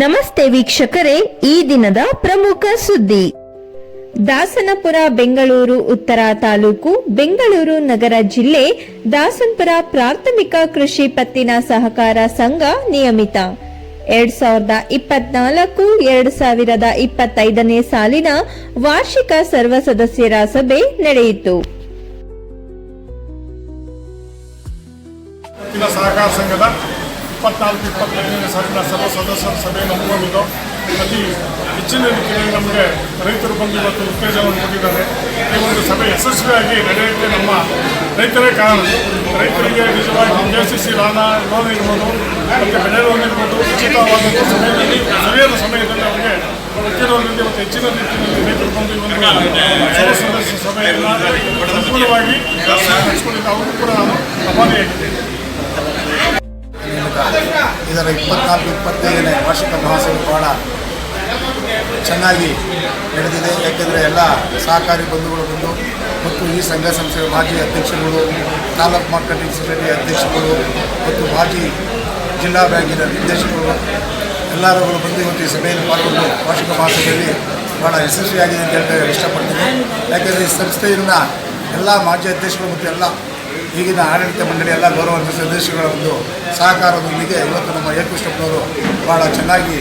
ನಮಸ್ತೆ ವೀಕ್ಷಕರೇ, ಈ ದಿನದ ಪ್ರಮುಖ ಸುದ್ದಿ. ದಾಸನಪುರ ಬೆಂಗಳೂರು ಉತ್ತರ ತಾಲೂಕು ಬೆಂಗಳೂರು ನಗರ ಜಿಲ್ಲೆ ದಾಸನಪುರ ಪ್ರಾಥಮಿಕ ಕೃಷಿ ಪತ್ತಿನ ಸಹಕಾರ ಸಂಘ ನಿಯಮಿತ. ಎರಡ್ ಸಾವಿರದ ಇಪ್ಪತ್ನಾಲ್ಕು, ಎರಡ್ ಸಾವಿರದ ಇಪ್ಪತ್ತೈದನೇ ಸಾಲಿನ ವಾರ್ಷಿಕ ಸರ್ವ ಸದಸ್ಯರ ಸಭೆ ನಡೆಯಿತು. ಸಹಕಾರ ಸಂಘದ ಇಪ್ಪತ್ನಾಲ್ಕು, ಇಪ್ಪತ್ತೈದನೇ ಸಾಲಿನ ಸರ್ವ ಸದಸ್ಯರ ಸಭೆಯನ್ನು ಹಮ್ಮಿಕೊಂಡಿದ್ದು ಅತಿ ಹೆಚ್ಚಿನ ರೀತಿಯಲ್ಲಿ ನಮಗೆ ರೈತರು ಬಂದು ಇವತ್ತು ಉತ್ತೇಜನವನ್ನು ಕೊಟ್ಟಿದ್ದಾರೆ. ಈ ಒಂದು ಸಭೆ ಯಶಸ್ವಿಯಾಗಿ ನಡೆಯುತ್ತೆ ನಮ್ಮ ರೈತರೇ ಕಾರಣ. ರೈತರಿಗೆ ನಿಜವಾಗಿ ಕೆ ಸಿ ಸಿ ಲಾನ ಲೋನ್ ಇರ್ಬೋದು, ಮತ್ತು ಬೆಳೆ ಲೋನ್ ಇರ್ಬೋದು ಉಚಿತವಾದಂಥ ಸಮಯದಲ್ಲಿ, ಸರಿಯಾದ ಸಮಯದಲ್ಲಿ ಅವರಿಗೆ ಕೊಟ್ಟಿರೋದ್ರಿಂದ ಇವತ್ತು ಹೆಚ್ಚಿನ ರೀತಿಯಲ್ಲಿ ರೈತರು ಬಂದು ಈ ಒಂದು ಸರ್ವ ಸದಸ್ಯ ಸಭೆಯನ್ನು ನಡೆಸಿಕೊಂಡಿದ್ದು ಅವರು ಕೂಡ ನಾನು ಅಪಾನಿಯಾಗಿದ್ದೇನೆ ಇದರ ಇಪ್ಪತ್ನಾಲ್ಕು, ಇಪ್ಪತ್ತೈದನೇ ವಾರ್ಷಿಕ ಮಹೋತ್ಸವ ಬಹಳ ಚೆನ್ನಾಗಿ ನಡೆದಿದೆ. ಯಾಕೆಂದರೆ ಎಲ್ಲ ಸಹಕಾರಿ ಬಂಧುಗಳು ಬಂದು ಮತ್ತು ಈ ಸಂಘ ಸಂಸ್ಥೆಯ ಮಾಜಿ ಅಧ್ಯಕ್ಷರುಗಳು, ತಾಲೂಕು ಮಾರ್ಕೆಟಿಂಗ್ ಸೊಸೈಟಿ ಅಧ್ಯಕ್ಷರುಗಳು ಮತ್ತು ಮಾಜಿ ಜಿಲ್ಲಾ ಬ್ಯಾಂಕಿನ ನಿರ್ದೇಶಕರು ಎಲ್ಲರೂ ಬಂದು ಇವತ್ತು ಈ ಸಭೆಯಲ್ಲಿ ಪಾಲ್ಗೊಂಡು ವಾರ್ಷಿಕ ಮಹೋತ್ಸವದಲ್ಲಿ ಭಾಳ ಯಶಸ್ವಿಯಾಗಿದೆ ಅಂತ ಹೇಳ್ತಾ ಇಷ್ಟಪಡ್ತೀನಿ. ಯಾಕೆಂದರೆ ಈ ಸಂಸ್ಥೆಯಿಂದ ಎಲ್ಲ ಮಾಜಿ ಅಧ್ಯಕ್ಷರು ಮತ್ತು ಎಲ್ಲ ಈಗಿನ ಆಡಳಿತ ಮಂಡಳಿ, ಎಲ್ಲ ಗೌರವ ಸದಸ್ಯಗಳ ಒಂದು ಸಹಕಾರದೊಂದಿಗೆ ಇವತ್ತು ನಮ್ಮ ಎ ಕೃಷ್ಣಪ್ಪನವರು ಭಾಳ ಚೆನ್ನಾಗಿ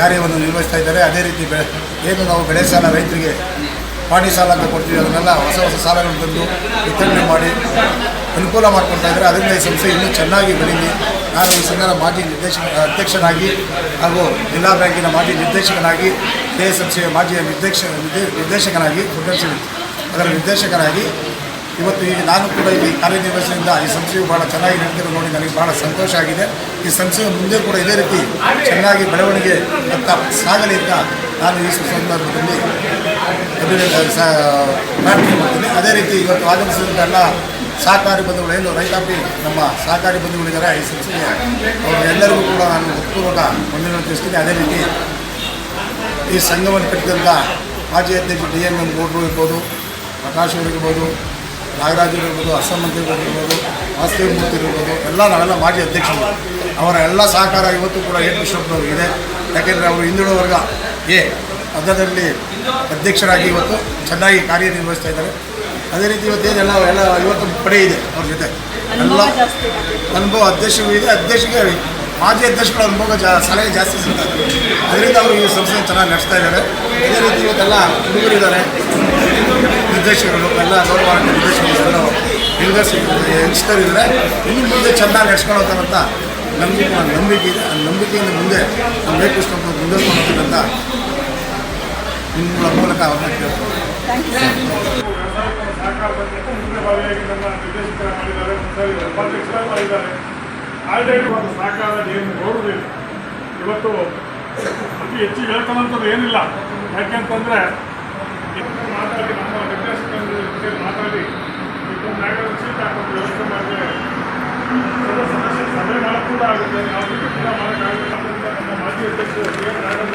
ಕಾರ್ಯವನ್ನು ನಿರ್ವಹಿಸ್ತಾ ಇದ್ದಾರೆ. ಅದೇ ರೀತಿ ಬೆಳೆ, ಏನು ನಾವು ಬೆಳೆ ಸಾಲ ರೈತರಿಗೆ ಪಾಣಿ ಸಾಲ ಅಂತ ಕೊಡ್ತೀವಿ, ಅದನ್ನೆಲ್ಲ ಹೊಸ ಹೊಸ ಸಾಲಗಳನ್ನು ತಂದು ವಿತರಣೆ ಮಾಡಿ ಅನುಕೂಲ ಮಾಡಿಕೊಡ್ತಾ ಇದ್ದಾರೆ. ಅದರಿಂದ ಈ ಸಂಸ್ಥೆ ಇನ್ನೂ ಚೆನ್ನಾಗಿ ಬೆಳೀಲಿ. ನಾನು ಈ ಸಂಘದ ಮಾಜಿ ನಿರ್ದೇಶಕ, ಅಧ್ಯಕ್ಷನಾಗಿ ಹಾಗೂ ಜಿಲ್ಲಾ ಬ್ಯಾಂಕಿನ ಮಾಜಿ ನಿರ್ದೇಶಕನಾಗಿ, ಕೆ ಎಸ್ ಎಂ ಸಿಯ ಮಾಜಿ ನಿರ್ದೇಶ, ನಿರ್ದೇಶಕನಾಗಿ ಫುಡ್ಡೆನ್ಸಿ ಅದರ ನಿರ್ದೇಶಕರಾಗಿ ಇವತ್ತು ಈಗ ನಾನು ಕೂಡ ಇಲ್ಲಿ ಕಾರ್ಯನಿರ್ವಹಿಸಿದಿಂದ ಈ ಸಂಸ್ಥೆಯು ಭಾಳ ಚೆನ್ನಾಗಿ ನಡೆದಿರೋ ನೋಡಿ ನನಗೆ ಭಾಳ ಸಂತೋಷ ಆಗಿದೆ. ಈ ಸಂಸ್ಥೆಯು ಮುಂದೆ ಕೂಡ ಇದೇ ರೀತಿ ಚೆನ್ನಾಗಿ ಬೆಳವಣಿಗೆ ಅಂತ ಸಾಗಲಿ ಅಂತ ನಾನು ಈ ಸಂದರ್ಭದಲ್ಲಿ ಪ್ರಾರ್ಥನೆ ಮಾಡ್ತೀನಿ. ಅದೇ ರೀತಿ ಇವತ್ತು ಆಗಮಿಸಿದಂಥ ಎಲ್ಲ ಸಹಕಾರಿ ಬಂಧುಗಳು ಏನು ರೈತಾಪಿ ನಮ್ಮ ಸಹಕಾರಿ ಬಂಧುಗಳಿದ್ದಾರೆ ಈ ಸಂಸ್ಥೆಗೆ. ಅವರೆಲ್ಲರಿಗೂ ಕೂಡ ನಾನು ಹೃತ್ಪೂರ್ವಕ ವಂದನೆ ತಿಳಿಸ್ತೀನಿ ಅದೇ ರೀತಿ ಈ ಸಂಘವನ್ನು ಕಟ್ಟಿದಂಥ ಮಾಜಿ ಅಧ್ಯಕ್ಷ ಡಿ ಎನ್ ಎಂ ಗೌಡ್ರು ಇರ್ಬೋದು ಪ್ರಕಾಶ್ ಅವರಿರ್ಬೋದು ನಾಗರಾಜರಿರ್ಬೋದು ಇರ್ಬೋದು ವಾಸುದೇವ್ ಮೂರ್ತಿ ಇರ್ಬೋದು ಎಲ್ಲ ನಾವೆಲ್ಲ ಮಾಜಿ ಅಧ್ಯಕ್ಷರು. ಅವರ ಎಲ್ಲ ಸಹಕಾರ ಇವತ್ತು ಕೂಡ ಎ ಕೃಷ್ಣಪ್ಪನವ್ರಿಗೆ ಇದೆ. ಯಾಕೆಂದರೆ ಅವರು ಹಿಂದುಳಿದ ವರ್ಗ ಎ. ಅದರಲ್ಲಿ ಅಧ್ಯಕ್ಷರಾಗಿ ಇವತ್ತು ಚೆನ್ನಾಗಿ ಕಾರ್ಯನಿರ್ವಹಿಸ್ತಾ ಇದ್ದಾರೆ. ಅದೇ ರೀತಿ ಇವತ್ತೇನೆಲ್ಲ ಎಲ್ಲ ಇವತ್ತು ಪಡೆ ಇದೆ ಅವ್ರ ಜೊತೆ. ಎಲ್ಲ ಅನುಭವ ಅಧ್ಯಕ್ಷರು ಇದೆ. ಅಧ್ಯಕ್ಷರಿಗೆ ಮಾಜಿ ಅಧ್ಯಕ್ಷಗಳ ಅನುಭವ ಜಾ ಸಲಹೆ ಜಾಸ್ತಿ ಸಿಗ್ತಾರೆ ಅದರಿಂದ ಅವರು ಈ ಸಂಸ್ಥೆ ಚೆನ್ನಾಗಿ ನಡೆಸ್ತಾ ಇದ್ದಾರೆ. ಅದೇ ರೀತಿ ಇವತ್ತೆಲ್ಲ ಹುಡುಗರಿದ್ದಾರೆ. ನಿರ್ದೇಶಕರು ಎಲ್ಲ ಗೌರವ ನಿರ್ದೇಶಕರು ನಿರ್ದೇಶಕರು ಯಂಗರ್ಸ್ ಯಂಗ್ಸ್ಟರ್ ಇದ್ದಾರೆ ಇನ್ನು ಮುಂದೆ ಚೆನ್ನಾಗಿ ನಮಗೆ ನಂಬಿಕೆ ಆ ನಂಬಿಕೆಯಿಂದ ಮುಂದೆ ನಮ್ಮ ವೇಕೃಷ್ಣಪ್ಪ ಮುಂದೆ ಹೋಗ್ತಾರೆ ಅಂತ ನಿಮ್ಮ ಮೂಲಕ ಅವ್ರನ್ನ ಕೇಳ್ತಾರೆ ಒಂದು ಏನು ಇವತ್ತು ಅತಿ ಹೆಚ್ಚು ಹೇಳ್ತಾನಂಥದ್ದು ಏನಿಲ್ಲ. ಯಾಕೆಂತಂದರೆ ಮಾತಾಡಿ ನಮ್ಮ ನಿರ್ದೇಶಕರ ಜೊತೆ ಮಾತಾಡಿ ಇದೊಂದು ಮ್ಯಾಗಲ್ಲಿ ಸೀಟ್ ಹಾಕೊಂಡು ವ್ಯವಸ್ಥೆ ಮಾಡಿದ್ರೆ ಸರ್ವ ಸದಸ್ಯರ ಸಭೆ ಮಾಡೋದು ಕೂಡ ಆಗುತ್ತೆ ನಾವು ಇದು ಕೂಡ ಮಾಡೋಕ್ಕಾಗುತ್ತೆ ಆದ್ದರಿಂದ ನಮ್ಮ ಮಾಜಿ ಅಧ್ಯಕ್ಷರು ಕೆ ಎನ್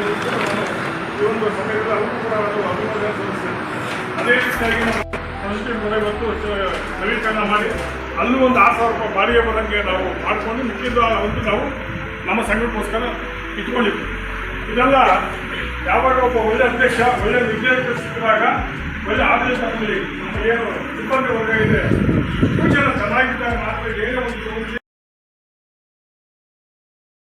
ಈ ಒಂದು ಅವರು ಕೂಡ ಅದೇ ರೀತಿಯಾಗಿ ನಾವು ನವೀಕರಣ ಮಾಡಿ ಅಲ್ಲೂ ಒಂದು ಆರು ಸಾವಿರ ರೂಪಾಯಿ ಬಾಡಿಗೆ ಬರೋಂಗೆ ನಾವು ಮಾಡಿಕೊಂಡು ಮಿಕ್ಕಿದ್ದು ಒಂದು ನಾವು ನಮ್ಮ ಸಂಘಕ್ಕೋಸ್ಕರ ಇಟ್ಕೊಂಡಿದ್ವಿ ಇದೆಲ್ಲ ಯಾವಾಗ ಒಬ್ಬ ಒಳ್ಳೆ ಅಧ್ಯಕ್ಷ ಒಳ್ಳೆ ನಿರ್ದೇಶಕ ಸಿಕ್ಕಿದಾಗ ಒಳ್ಳೆ ಆಡಳಿತದಲ್ಲಿ ನಮ್ಮ ಏನು ಸಿಬ್ಬಂದಿ ವರ್ಗ ಇದೆ ಚೆನ್ನಾಗಿದ್ದಾಗ ಮಾತ್ರ ಏನೇ ಒಂದು